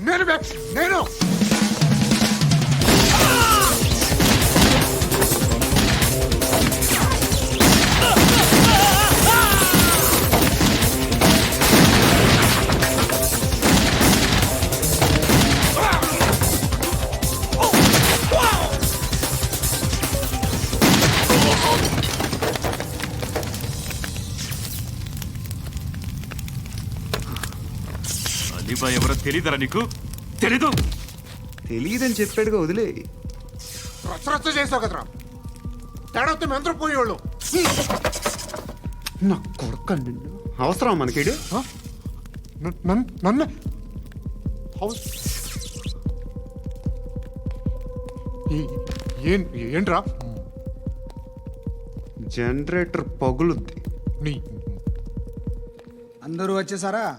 నేను నేను అలీబాయ్ ఎవరో తెలీదరా నీకు? తెలీదు. తెలియదని చెప్పాడుగా వదిలే. రచ్చ రచ్చ చేసావు కదరా. తేడా మెంతరం పోయేవాళ్ళు. నా కొడుక నిన్ను. అవసరం మనకిడు నన్ను హౌస్. ఏం ఏంట్రా? జనరేటర్ పగులుద్ది. నీ అందరూ వచ్చేసారా?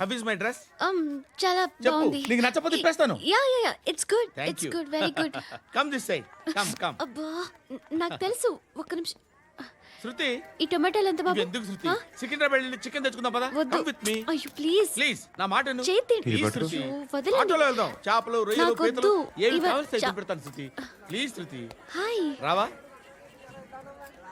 How is my dress um చాలా చెప్పు. బాగుంది. నీకు నచ్చకపోతే తిప్పేస్తాను. Yeah yeah yeah it's good Thank it's you. Good very good come this side come come అబ్బా న- నాకు తెలుసు. ఒక్క నిమిషం. శృతి. ఈ టొమాటోలు ఎంత బాబు? ఎందుకు శృతి? ఆ? సికింద్రాబాద్ వెళ్ళి చికెన్ తెచ్చుకుందాం పదా? వద్దు. కమ్ విత్ మీ అయ్యో ప్లీజ్ ప్లీజ్ నా మాట విను. చేతి Please, పట్టు. శృతి. అయ్యో, వదలండి. ఆటోలో వెళ్దాం. చేపలు రొయ్యలు నాకు పీతలు వద్దు. ఏమి ఇవ- కావాలి చా- పెడతాను శృతి. Please Shruti. హాయ్. రావా?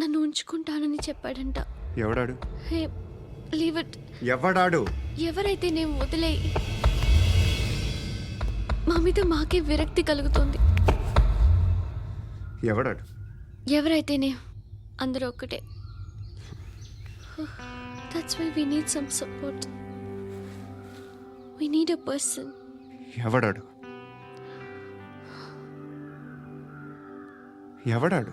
నన్ను ఉంచుకుంటానని చెప్పాడంట. ఎవడాడు? Hey leave it. ఎవడాడు? ఎవరైతే నేను వదిలే మా మీద మాకే విరక్తి కలుగుతుంది. ఎవడాడు? ఎవరైతేనే అందరూ ఒక్కటే. That's why we need some support we need a person ఎవడాడు? ఎవడాడు?